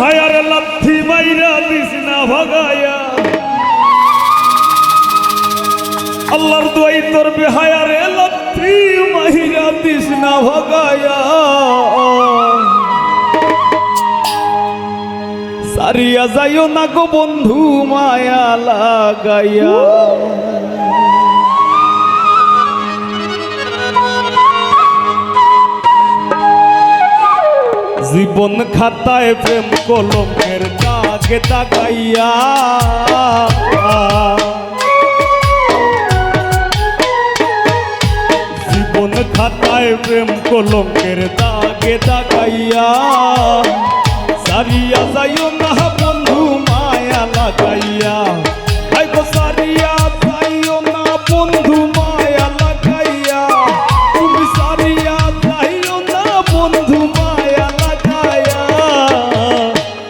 বেহায়ার লাথি মাইরা দিস না ভাগায়া আল্লাহর দোয়াই তোর বেহায়ারে লাথি মাইরা দিস না ভাগায়া সারিয়া যাইও না গো বন্ধু, মায়া লাগাইয়া। জীবন খাতায় প্রেম কলমের দাগে দাগাইয়া জীবন খাতায় প্রেম কলমের দাগে দাগাইয়া সারিয়া যাইও না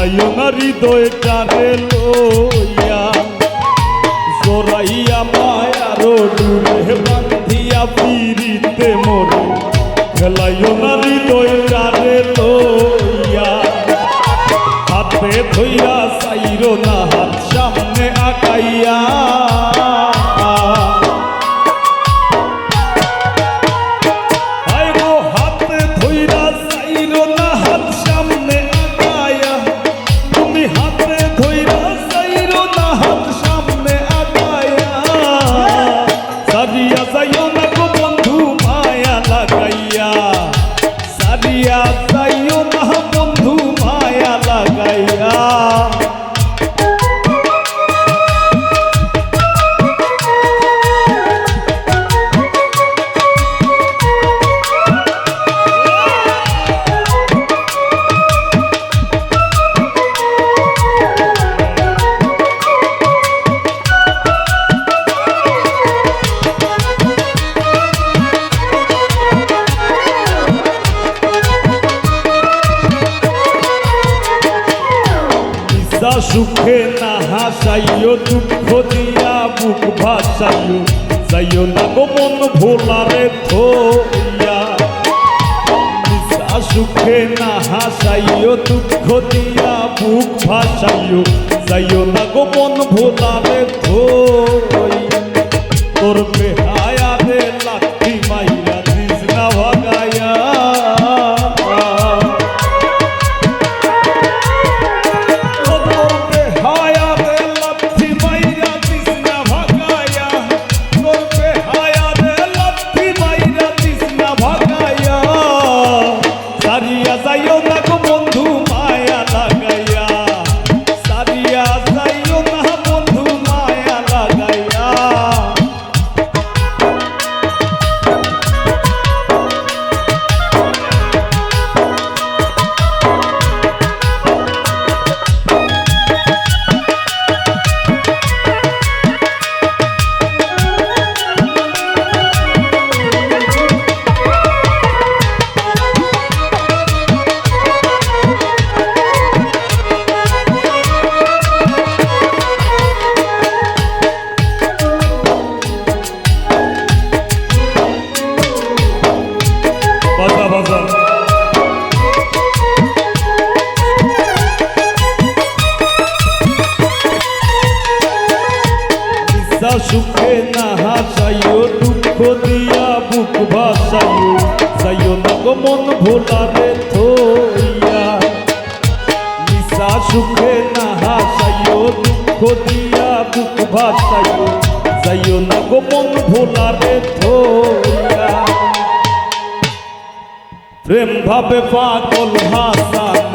খেলাইও না হৃদয় টারে লইয়া। জোরাইয়া মায়া রোডুরে বান্ধিয়া ফিরিতে মরে। খেলাইও না হৃদয় টারে লইয়া। হাতে ধইয়া সাইরো না হাত, সামনে আকাইয়া বন্ধু মায়া লাগাইয়া সারিয়া ইসা সুখে না হাসাইও দুঃখ দিয়া বুক ভাসাইও যাইও না গো মন ভোলারে থইয়া সুখে না হাসাইও দুঃখ দিয়া বুক ভাসাইও যাইও না গো মন ভোলারে থইয়া তোর বেহায়া মন ভোলারে থইয়া। নিশা সুখে না হাসাইও, দুঃখ দিয়া বুক ভাসাইও। যাইও না গো মন ভোলারে থইয়া। প্রেম ভাবে পাগল হাসানের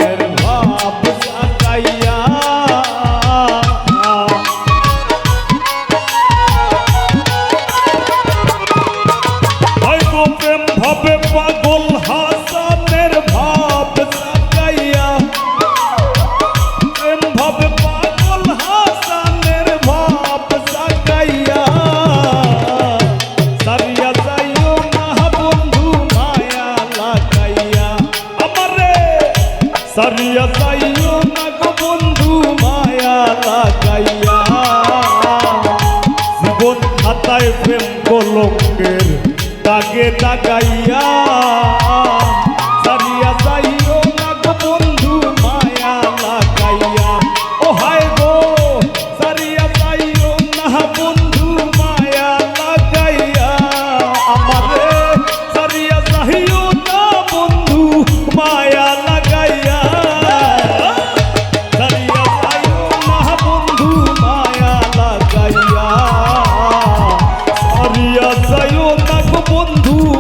বন্ধু